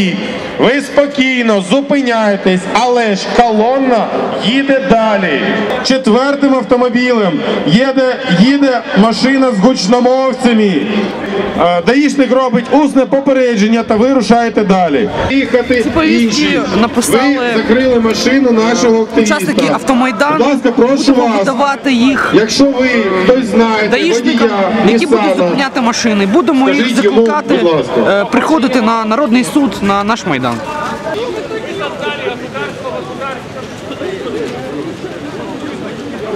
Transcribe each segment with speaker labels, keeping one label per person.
Speaker 1: E Ви спокійно зупиняєтесь, але ж колонна їде далі. Четвертим автомобілем їде, їде машина з гучномовцями. Е, Даїшник робить усне попередження та ви рушаєте далі. Їхати інші.
Speaker 2: написали
Speaker 1: Ви закрили машину нашого активіста.
Speaker 2: Учасники автомайдану
Speaker 1: Будь ласка, прошу вас.
Speaker 2: віддавати їх
Speaker 1: Якщо ви хтось знаєте,
Speaker 2: даїшникам,
Speaker 1: водія,
Speaker 2: які будуть зупиняти машини. Будемо їх
Speaker 1: Скажіть йому,
Speaker 2: закликати
Speaker 1: ласка.
Speaker 2: е, приходити на народний суд на наш майдан.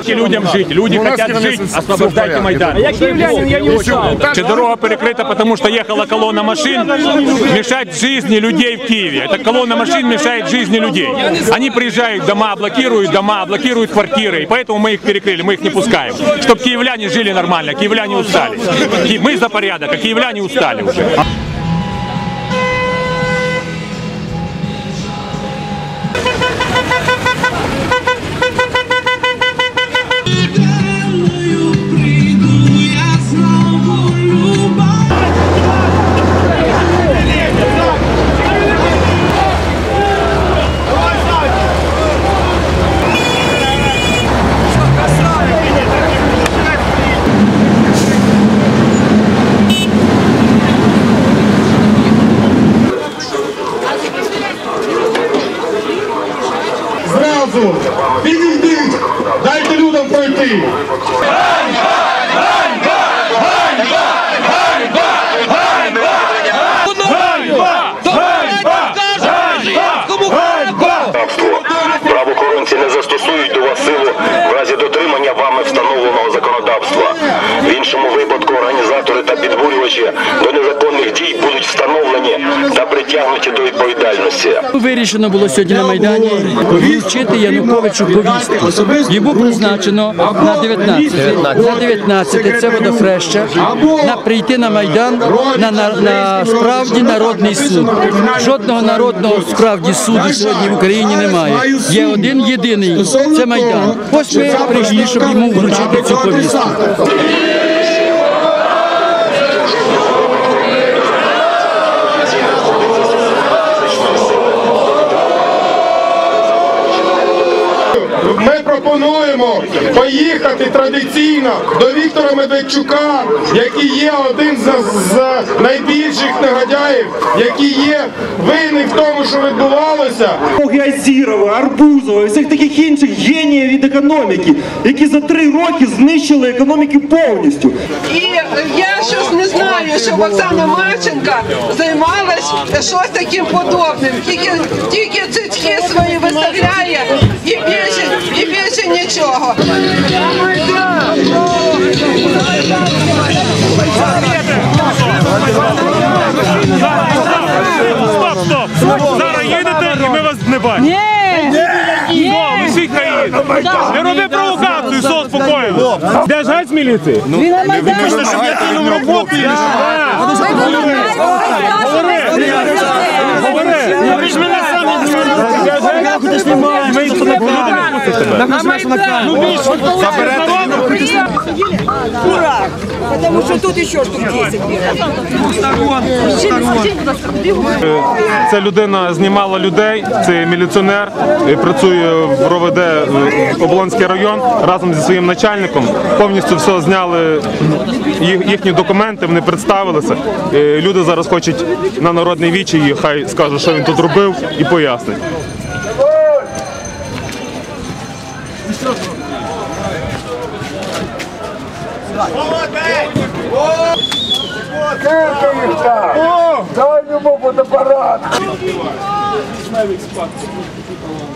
Speaker 3: Дайте людям жить. Люди хотят жить. Освобождайте Майдан. Чи дорога перекрита, потому что ехала колонна машин, мешает жизни людей в Киеве. Эта колонна машин мешает жизни людей. Они приезжают, дома блокируют, дома блокируют квартиры, и поэтому мы их перекрыли, мы их не пускаем. Чтобы киевляне жили нормально, киевляне устали. Мы за порядок, а киевляне устали уже.
Speaker 1: Зразу підійдіть, дайте людям пройти.
Speaker 4: Правоохоронці не застосують до вас силу в разі дотримання вами встановленого законодавства. В іншому випадку організатори та підбурювачі до притягнуті до відповідальності.
Speaker 5: Вирішено було сьогодні на Майдані вручити Януковичу повістку. Йому призначено на 19. На 19 це водохреща, на прийти на Майдан на, на, на справді народний суд. Жодного народного справді суду сьогодні в Україні немає. Є один єдиний це Майдан. Ось ми прийшли, щоб йому вручити цю повістку.
Speaker 1: Ми пропонуємо поїхати традиційно до Віктора Медведчука, який є один з, з найбільших негодяїв, який є винний в тому, що відбувалося.
Speaker 6: Азірова, Арбузова і всіх таких інших геніїв від економіки, які за три роки знищили економіку повністю.
Speaker 7: І я щось не знаю, щоб Оксана Марченка займалась щось таким подобним. Тільки, тільки цицьки свої виставляє нічого.
Speaker 3: Стоп, стоп! Зараз їдете і ми вас не бачимо. Ні! Ні! ви всі країни. Не роби провокацію, все спокійно. Де ж геть з міліції? Ну, ви хочете, щоб я кинув роботу? Говори! Говори! Ви ж мене самі Ми їх туди не пустите тебе. Ну більше, заберете.
Speaker 7: Тому що тут ще штук 10
Speaker 8: Ця людина знімала людей, це міліціонер, е, працює в РОВД е, Оболонський район разом зі своїм начальником. Повністю все зняли їх- їхні документи, вони представилися. Е, Люди зараз хочуть на народний вічі і хай скаже, що він тут робив, і пояснить.
Speaker 1: Дай йому фотоапарат!